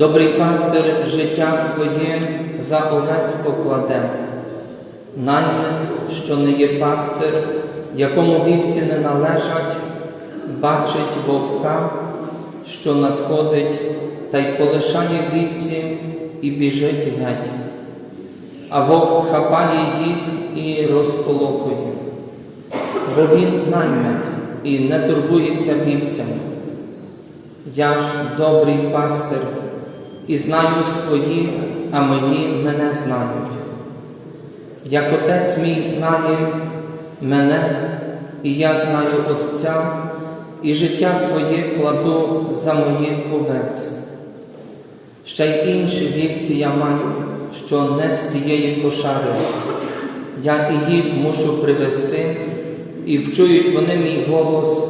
добрий пастир життя своє за овець покладе. Наймит, що не є пастир, якому вівці не належать, бачить вовка, що надходить, та й полишає вівці і біжить геть. А вовк хапає їх і розполохує, бо він наймит і не турбується вівцями. Я ж добрий пастир і знаю своїх, а мої мене знають. Як отець мій знає мене, і я знаю Отця, і життя своє кладу за моїх овець. Ще й інші вівці я маю, що не з цієї кошари. Я і їх мушу привести, і вчують вони мій голос,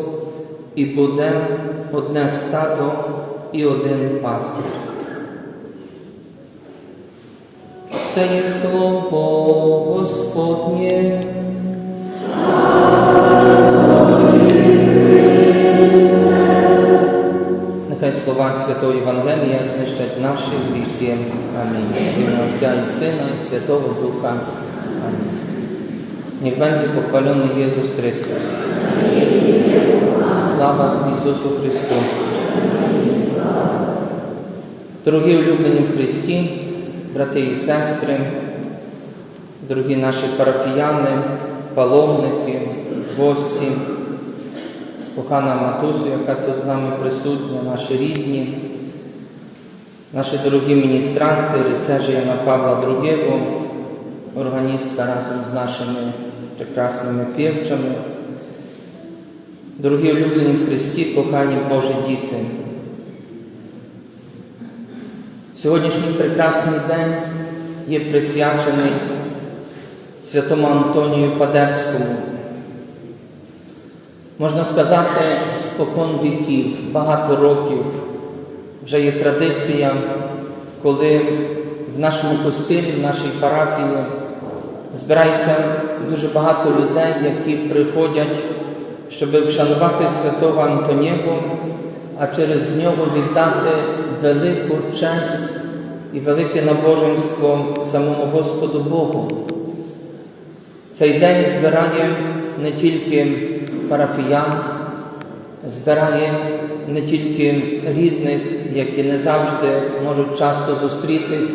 і буде одне стадо і один пастир. Це є слово Господнє. Нехай слова Святого Євангелія знищать наші гріхи. Амінь. В Отця і Сина, і Святого Духа. Амінь. Niech będzie pochwalony Jezus Chrystus. Слава Ісусу Христу. Дорогі улюблені в Христі, брати і сестри, дорогі наші парафіяни, паломники, гості, кохана матусю, яка тут з нами присутня, наші рідні, наші дорогі міністранти, рицежі Яна Павла II, органістка разом з нашими прекрасними півчами, дорогі улюблені в Христі, кохані Божі діти. Сьогоднішній прекрасний день є присвячений святому Антонію Падевському. Можна сказати, спокон віків, багато років вже є традиція, коли в нашому костілі, в нашій парафії збирається дуже багато людей, які приходять, щоб вшанувати святого Антонієву, а через нього віддати велику честь і велике набоженство самому Господу Богу. Цей день збирає не тільки парафіян, збирає не тільки рідних, які не завжди можуть часто зустрітись,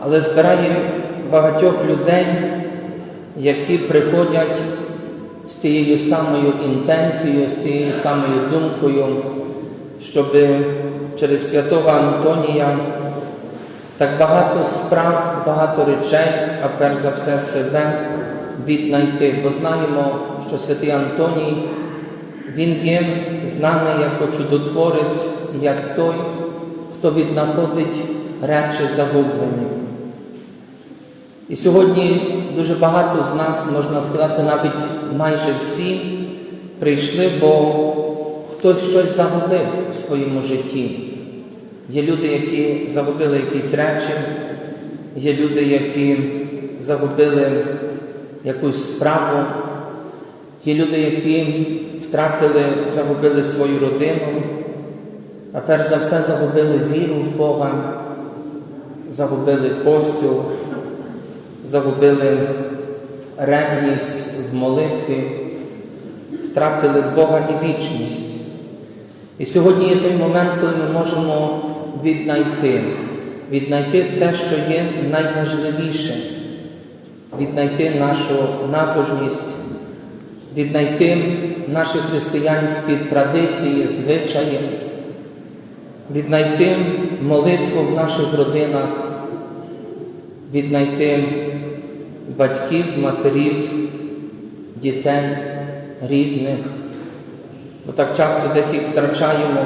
але збирає багатьох людей, які приходять з цією самою інтенцією, з цією самою думкою, щоб через святого Антонія так багато справ, багато речей, а перш за все себе віднайти. Бо знаємо, що святий Антоній, він є знаний як чудотворець, як той, хто віднаходить речі загублені. І сьогодні дуже багато з нас, можна сказати, навіть майже всі прийшли, бо хтось щось загубив в своєму житті. Є люди, які загубили якісь речі, є люди, які загубили якусь справу, є люди, які втратили, загубили свою родину, а перш за все загубили віру в Бога, загубили костюл, загубили ревність в молитві, втратили Бога і вічність. І сьогодні є той момент, коли ми можемо віднайти, віднайти те, що є найважливіше, віднайти нашу набожність, віднайти наші християнські традиції, звичаї, віднайти молитву в наших родинах, віднайти батьків, матерів, дітей, рідних. Бо так часто десь їх втрачаємо,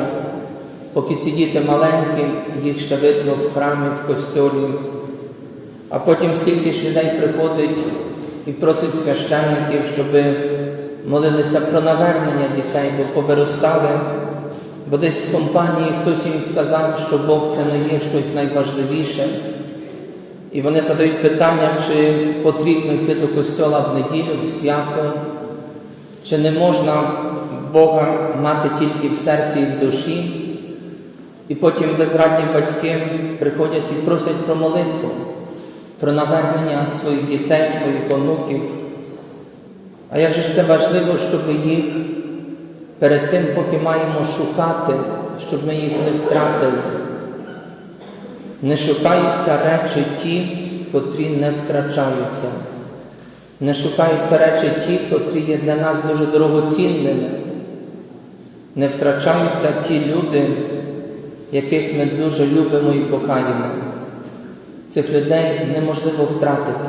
поки ці діти маленькі, їх ще видно в храмі, в костьолі. А потім скільки ж людей приходить і просить священників, щоб молилися про навернення дітей, бо повиростали, бо десь в компанії хтось їм сказав, що Бог це не є щось найважливіше. І вони задають питання, чи потрібно йти до костьола в неділю, в свято, чи не можна Бога мати тільки в серці і в душі. І потім безрадні батьки приходять і просять про молитву, про навернення своїх дітей, своїх онуків. А як же ж це важливо, щоб їх перед тим, поки маємо шукати, щоб ми їх не втратили. Не шукаються речі ті, котрі не втрачаються. Не шукаються речі ті, котрі є для нас дуже дорогоцінними. Не втрачаються ті люди, яких ми дуже любимо і кохаємо. Цих людей неможливо втратити.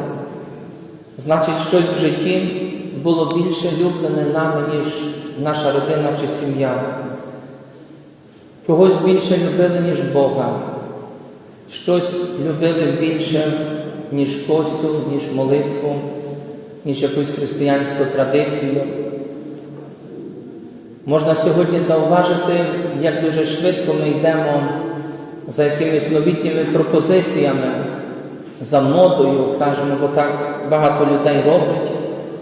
Значить, щось в житті було більше люблене нами, ніж наша родина чи сім'я. Когось більше любили, ніж Бога. Щось любили більше, ніж костюм, ніж молитву, ніж якусь християнську традицію. Можна сьогодні зауважити, як дуже швидко ми йдемо за якимись новітніми пропозиціями, за модою, кажемо, бо так багато людей робить,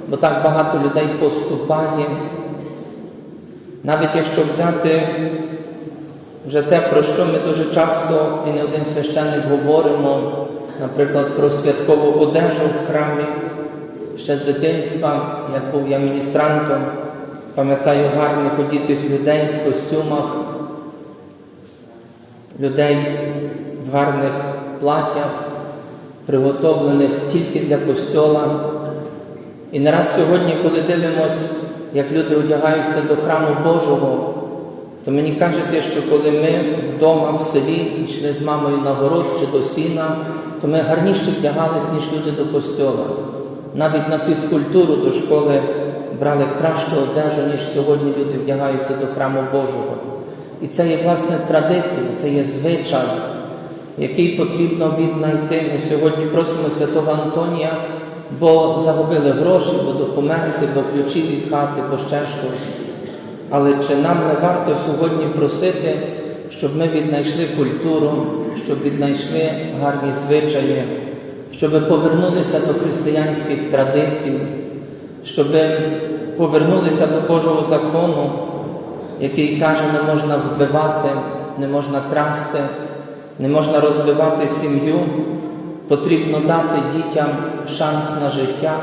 бо так багато людей поступає. Навіть якщо взяти вже те, про що ми дуже часто і не один священник говоримо, наприклад, про святкову одежу в храмі, ще з дитинства, як був я міністрантом, пам'ятаю гарних одітих людей в костюмах, людей в гарних платях, приготовлених тільки для костьола. І не раз сьогодні, коли дивимося, як люди одягаються до храму Божого, то мені кажеться, що коли ми вдома в селі йшли з мамою на город чи до сіна, то ми гарніше вдягались, ніж люди до костьола. Навіть на фізкультуру до школи брали кращу одежу, ніж сьогодні люди вдягаються до храму Божого. І це є власне традиція, це є звичай, який потрібно віднайти. Ми сьогодні просимо святого Антонія, бо загубили гроші, бо документи, бо ключі від хати, бо ще щось. Але чи нам не варто сьогодні просити, щоб ми віднайшли культуру, щоб віднайшли гарні звичаї, щоб повернулися до християнських традицій, щоб повернулися до Божого закону, який каже, не можна вбивати, не можна красти, не можна розбивати сім'ю, потрібно дати дітям шанс на життя,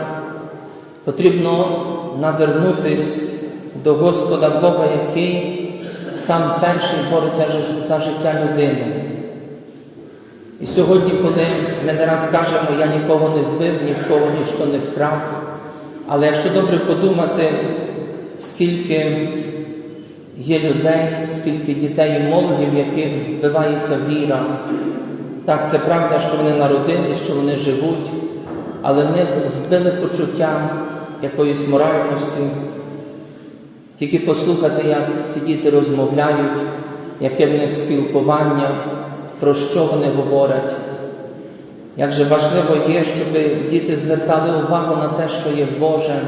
потрібно навернутись до Господа Бога, який сам перший бореться за життя людини. І сьогодні, коли ми не раз кажемо, я нікого не вбив, ні в кого ніщо не вкрав, але якщо добре подумати, скільки є людей, скільки дітей і молоді, в яких вбивається віра, так, це правда, що вони народились, що вони живуть, але в них вбили почуття якоїсь моральності. Тільки послухати, як ці діти розмовляють, яке в них спілкування, про що вони говорять. Як же важливо є, щоб діти звертали увагу на те, що є Боже.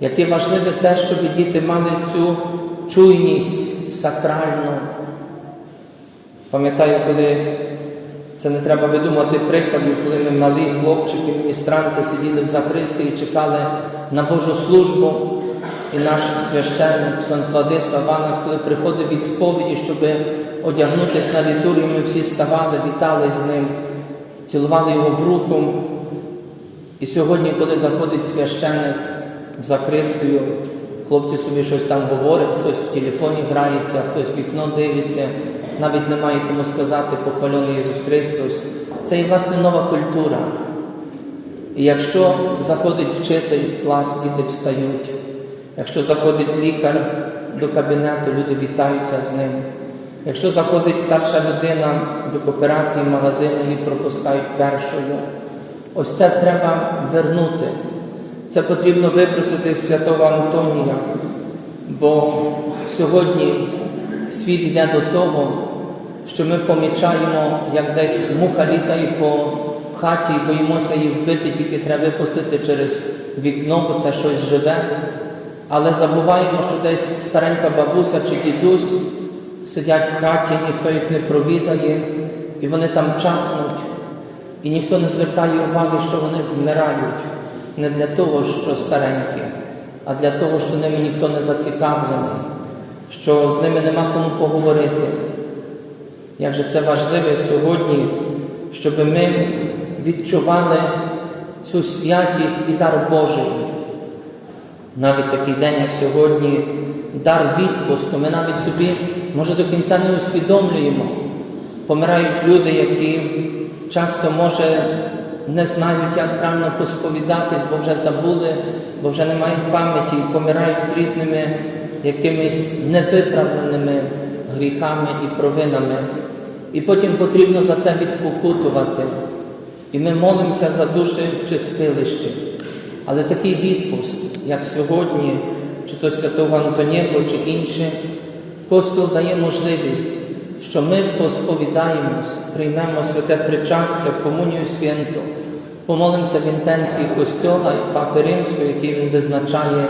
Яке важливе те, щоб діти мали цю чуйність сакральну. Пам'ятаю, коли це не треба видумати прикладів, коли ми малі хлопчики, міністранти сиділи в Захристі і чекали на Божу службу. І наш священник Сон Владислав Ванас, коли приходив від сповіді, щоб одягнутися на літургію, ми всі ставали, вітали з ним, цілували його в руку. І сьогодні, коли заходить священник в Захристію, хлопці собі щось там говорять, хтось в телефоні грається, хтось в вікно дивиться, навіть немає кому сказати похвалений Ісус Христос. Це і власне нова культура. І якщо заходить вчитель в клас, діти встають. Якщо заходить лікар до кабінету, люди вітаються з ним. Якщо заходить старша людина до кооперації магазину, її пропускають першою. Ось це треба вернути. Це потрібно випросити святого Антонія, бо сьогодні світ йде до того, що ми помічаємо, як десь муха літає по хаті і боїмося її вбити, тільки треба випустити через вікно, бо це щось живе. Але забуваємо, що десь старенька бабуся чи дідусь сидять в хаті, ніхто їх не провідає, і вони там чахнуть, і ніхто не звертає уваги, що вони вмирають не для того, що старенькі, а для того, що ними ніхто не зацікавлений, що з ними нема кому поговорити. Як же це важливо сьогодні, щоб ми відчували цю святість і дар Божий. Навіть такий день, як сьогодні, дар відпусту, ми навіть собі, може, до кінця не усвідомлюємо. Помирають люди, які часто, може, не знають, як правильно посповідатись, бо вже забули, бо вже не мають пам'яті, помирають з різними якимись невиправленими гріхами і провинами. І потім потрібно за це відпокутувати. І ми молимося за душі в чистилищі. Але такий відпуст, як сьогодні, чи то святого Антоніго, чи інше, Костюл дає можливість, що ми посповідаємось, приймемо святе причастя, комунію святу, помолимося в інтенції Костьола і Папи Римського, який він визначає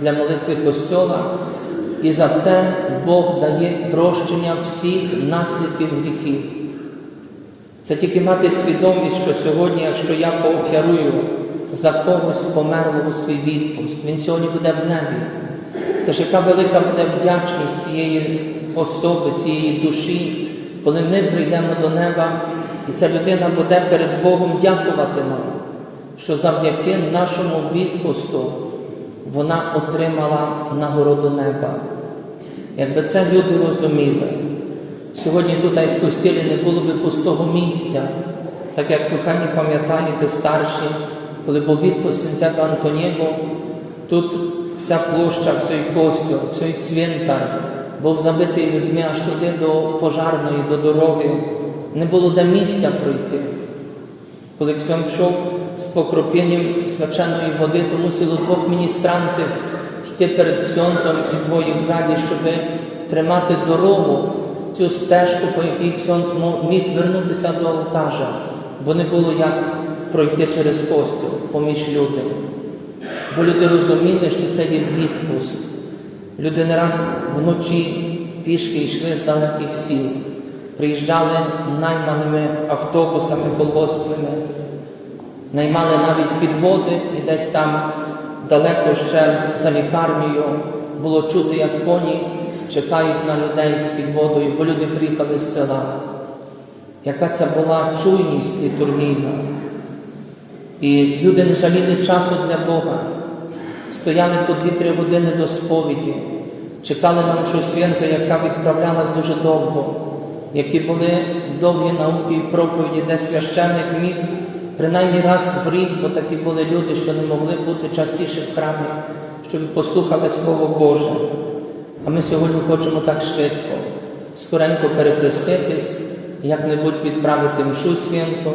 для молитви Костьола. І за це Бог дає прощення всіх наслідків гріхів. Це тільки мати свідомість, що сьогодні, якщо я поофярую за когось померлого свій відпуст, він сьогодні буде в небі. Це ж яка велика буде вдячність цієї особи, цієї душі, коли ми прийдемо до неба, і ця людина буде перед Богом дякувати нам, що завдяки нашому відпусту вона отримала нагороду неба. Якби це люди розуміли, сьогодні тут в костілі не було би пустого місця, так як кохані пам'ятаєте старші, коли був відпуск Святого Антоніго, тут вся площа, цей костюм, цей цвинтар був забитий людьми аж туди до пожарної, до дороги. Не було де місця пройти. Коли Ксьон йшов з покропінням свяченої води, то мусило двох міністрантів йти перед Ксьонцем і двоє в залі, щоб тримати дорогу, цю стежку, по якій Ксьонц міг вернутися до алтажа, бо не було як пройти через костюм поміж людям. Бо люди розуміли, що це є відпуск. Люди не раз вночі пішки йшли з далеких сіл, приїжджали найманими автобусами колгоспними, наймали навіть підводи і десь там далеко ще за лікарнею було чути, як коні чекають на людей з підводою, бо люди приїхали з села. Яка це була чуйність літургійна. І люди не жаліли часу для Бога, стояли по 2-3 години до сповіді, чекали на свято, яка відправлялась дуже довго, які були довгі науки і проповіді, де священник міг принаймні раз в рік, бо такі були люди, що не могли бути частіше в храмі, щоб послухали Слово Боже. А ми сьогодні хочемо так швидко, скоренько перехреститись, як-небудь відправити мшу святу,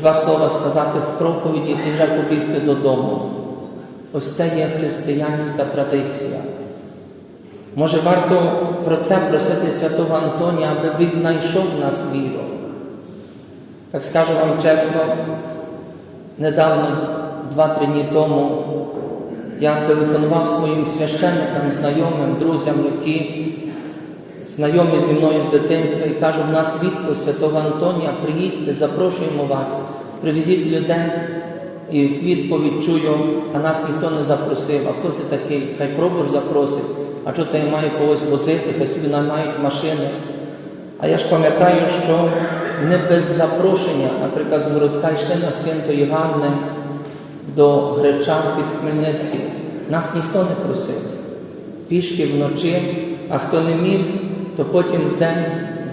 два слова сказати в проповіді і вже побігти додому. Ось це є християнська традиція. Може, варто про це просити святого Антонія, аби віднайшов нас віру. Так скажу вам чесно, недавно, два-три дні тому, я телефонував своїм священникам, знайомим, друзям, які знайомі зі мною з дитинства і кажу, в нас відпуск Святого Антонія, приїдьте, запрошуємо вас, привезіть людей. І відповідь чую, а нас ніхто не запросив. А хто ти такий? Хай пробур запросить, а що це я маю когось возити, хай собі наймають машини. А я ж пам'ятаю, що ми без запрошення, наприклад, з городка йшли на свято Єганне до Гречан під Хмельницьким. Нас ніхто не просив. Пішки вночі, а хто не міг, то потім в день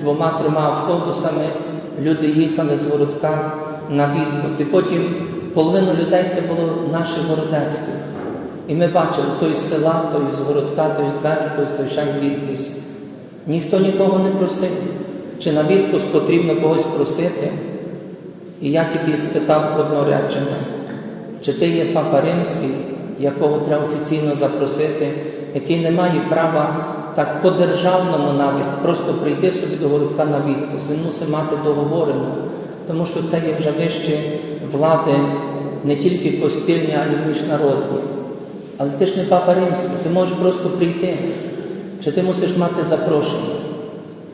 двома-трьома автобусами люди їхали з городка на відпуск. І потім половину людей це було наших городецьких. І ми бачили той з села, той з городка, той з Бенкос, той ще звідкись. Ніхто нікого не просив. Чи на відпуск потрібно когось просити? І я тільки спитав одно речення, чи ти є папа римський, якого треба офіційно запросити, який не має права так по-державному навіть просто прийти собі до городка на відпуск. Він мусить мати договорено, тому що це є вже вищі влади не тільки костільні, а й міжнародні. Але ти ж не папа римський, ти можеш просто прийти. Чи ти мусиш мати запрошення,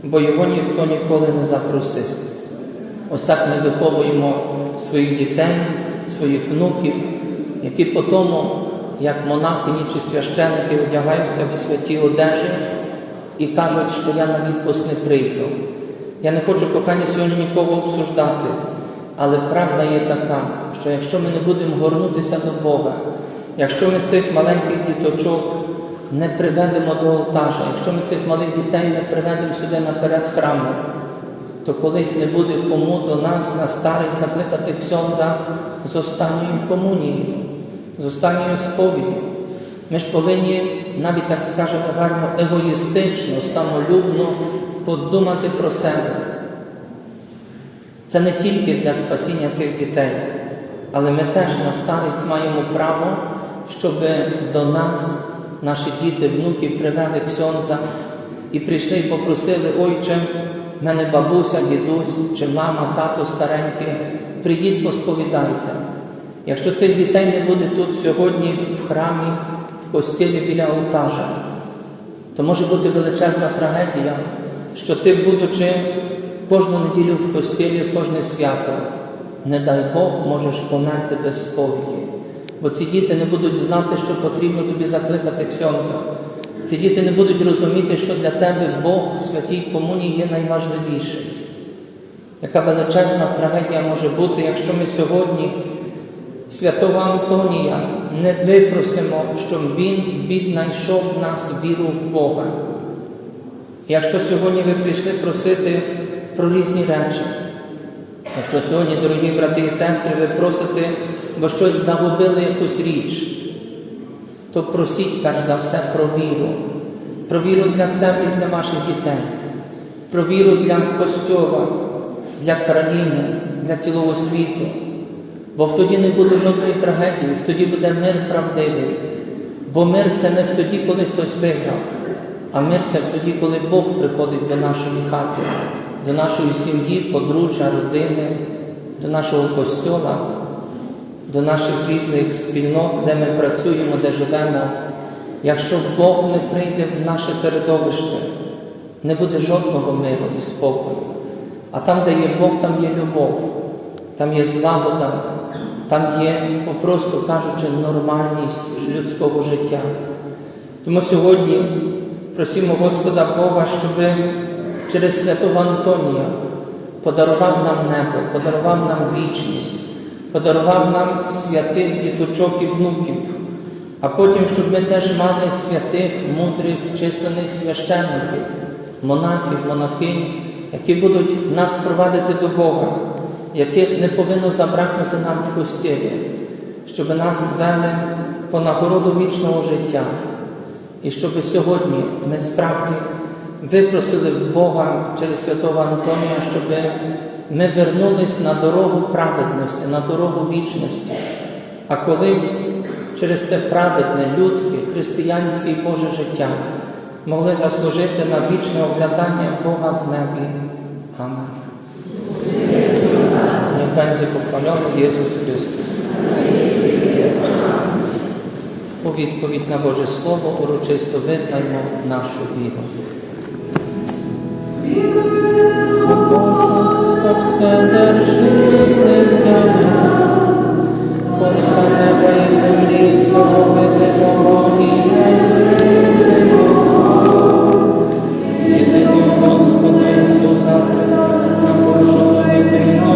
бо його ніхто ніколи не запросив. Ось так ми виховуємо своїх дітей, своїх внуків, які по тому, як монахині чи священики одягаються в святі одежі і кажуть, що я на відпуск не прийду. Я не хочу кохання сьогодні нікого обсуждати, але правда є така, що якщо ми не будемо горнутися до Бога, якщо ми цих маленьких діточок не приведемо до алтажа, якщо ми цих малих дітей не приведемо сюди наперед храму, то колись не буде кому до нас на старий закликати ксьонза з останньою комунією, з останньою сповіддю. Ми ж повинні, навіть так скажемо гарно, егоїстично, самолюбно подумати про себе. Це не тільки для спасіння цих дітей, але ми теж на старість маємо право, щоб до нас наші діти, внуки привели ксьонза і прийшли і попросили, ойче, в мене бабуся, дідусь, чи мама, тато старенькі, прийдіть, посповідайте. Якщо цих дітей не буде тут сьогодні в храмі, в костілі біля алтажа, то може бути величезна трагедія, що ти, будучи кожну неділю в костілі, кожне свято, не дай Бог, можеш померти без сповіді. Бо ці діти не будуть знати, що потрібно тобі закликати ксьонза. Ці діти не будуть розуміти, що для тебе Бог в святій комунії є найважливіший. Яка величезна трагедія може бути, якщо ми сьогодні святого Антонія не випросимо, щоб Він віднайшов в нас віру в Бога. Якщо сьогодні ви прийшли просити про різні речі, якщо сьогодні, дорогі брати і сестри, ви просите, бо щось загубили якусь річ, то просіть перш за все про віру, про віру для себе і для ваших дітей, про віру для Костьова, для країни, для цілого світу. Бо тоді не буде жодної трагедії, тоді буде мир правдивий. Бо мир це не в тоді, коли хтось виграв, а мир це в тоді, коли Бог приходить до нашої хати, до нашої сім'ї, подружжя, родини, до нашого костьола, до наших різних спільнот, де ми працюємо, де живемо. Якщо Бог не прийде в наше середовище, не буде жодного миру і спокою. А там, де є Бог, там є любов, там є злагода, там є, попросту кажучи, нормальність людського життя. Тому сьогодні просимо Господа Бога, щоб через святого Антонія подарував нам небо, подарував нам вічність, подарував нам святих діточок і внуків, а потім, щоб ми теж мали святих, мудрих, численних священників, монахів, монахинь, які будуть нас провадити до Бога, яких не повинно забракнути нам в костілі, щоб нас вели по нагороду вічного життя. І щоб сьогодні ми справді випросили в Бога через святого Антонія, щоб ми вернулись на дорогу праведності, на дорогу вічності. А колись через це праведне, людське, християнське і Боже життя могли заслужити на вічне оглядання Бога в небі. Amen. Niech będzie pochwalony Jezus Chrystus. У відповідь на Боже Слово урочисто визнаймо нашу віру. Господа Ісуса, на Божого Вітина,